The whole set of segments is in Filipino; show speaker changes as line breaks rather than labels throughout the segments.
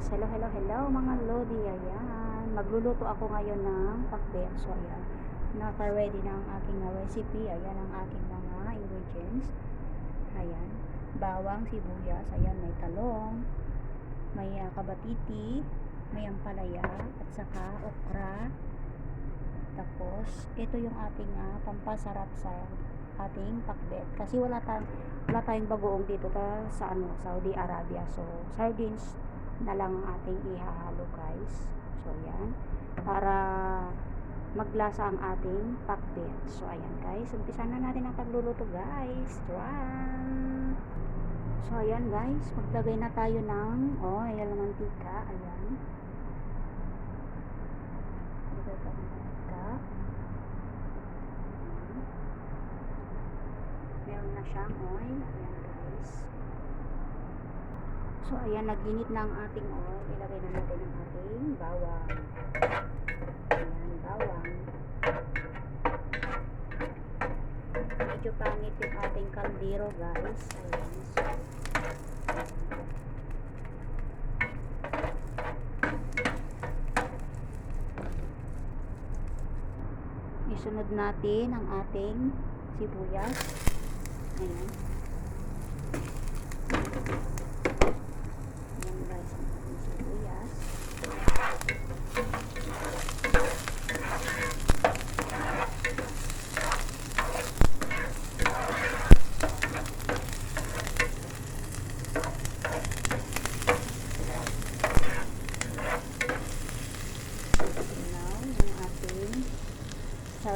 guys, hello, hello, hello mga Lodi, ayan. Magluluto ako ngayon ng pakbet. So, ayan. Naka-ready na ang aking uh, recipe. Ayan ang aking mga ingredients. Ayan. Bawang, sibuyas, ayan, may talong, may uh, kabatiti, may ampalaya, at saka okra. Tapos, ito yung ating uh, pampasarap sa ating pakbet. Kasi wala tayong wala tayong bagoong dito ta sa ano, Saudi Arabia. So, sardines na lang ang ating ihahalo, guys. So, yan. Para maglasa ang ating pakbet. So, ayan, guys. Umpisa na natin ang pagluluto, guys. Run! So, ayan, guys. Maglagay na tayo ng oil, mantika. Ayan. Maglagay tayo ng mantika. Meron na siyang oil. Ayan, guys. So, ayan, naginit na ang ating oil. Ilagay na natin ang ating bawang. Ayan, bawang. Medyo pangit yung ating kaldero, guys. Ayan. So, isunod natin ang ating sibuyas. Ayan guys, ang ating sibuyas. Now, yung ating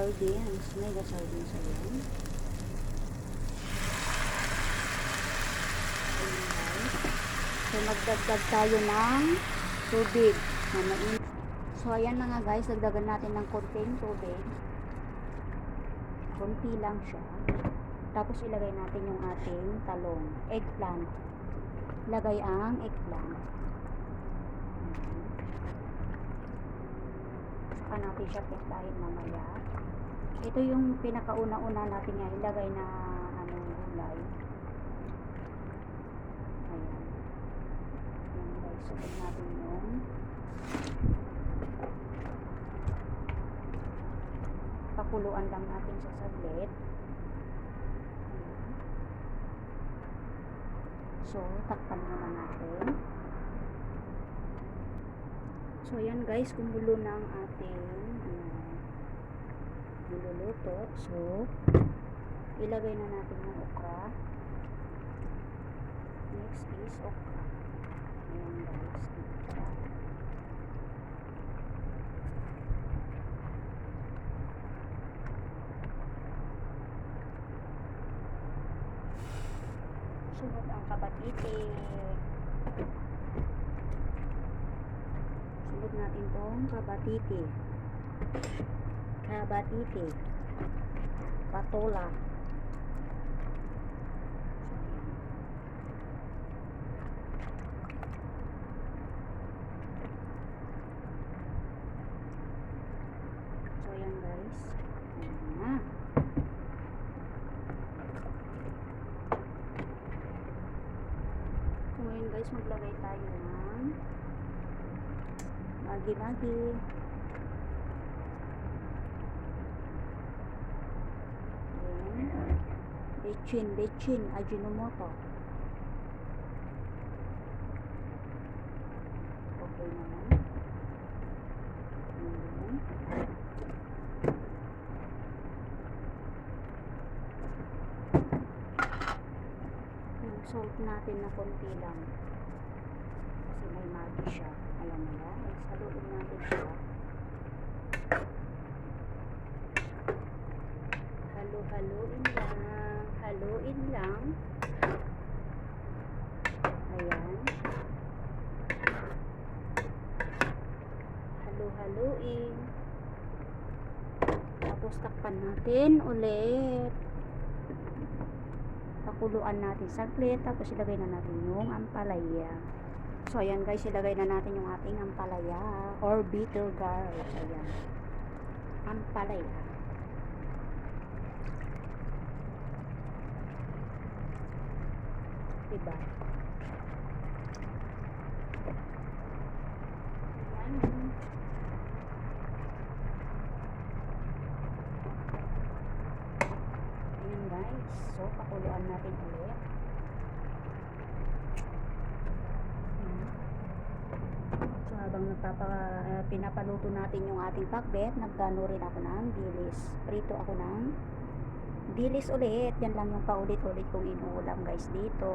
sardines, mega sardines ayan. So, magdagdag tayo ng tubig. So, ayan na nga guys, dagdagan natin ng konting tubig. Konti lang siya. Tapos, ilagay natin yung ating talong, eggplant. Lagay ang eggplant. Saka natin siya pintahin mamaya. Ito yung pinakauna-una natin nga ilagay na ano, gulay. Ayan. Ayan guys, sunod natin yung pakuluan lang natin sa saglit. So, takpan muna natin. So, ayan guys, kumulo ang ating ano, niluluto. So, ilagay na natin yung okra. Next is okra. Ayan guys, okra. Sunod ang kabatiti. Sunod natin tong kabatiti. Kabatiti. Patola. So, ayan. So, ayan guys. Ayan na. Guys, maglagay tayo ng magi-magi. Bechin, bechin, ajinomoto. Okay naman. Ayan. Yung salt natin na konti lang. Kasi may magi siya. Ayan na lang. Saluin natin siya. Halo-haloin lang. Haluin lang. Ayan. Halo-haluin. Tapos takpan natin ulit. Pakuluan natin saglit. Tapos ilagay na natin yung ampalaya. So, ayan guys, ilagay na natin yung ating ampalaya or bitter gourd. Ayan. Ampalaya. Diba? Guys. So, pakuluan natin ulit. Ayan. So, habang nagpapa, uh, pinapaluto natin yung ating pakbet, nagdano rin ako ng dilis. Prito ako ng dilis ulit. Yan lang yung paulit-ulit kong inuulam guys dito.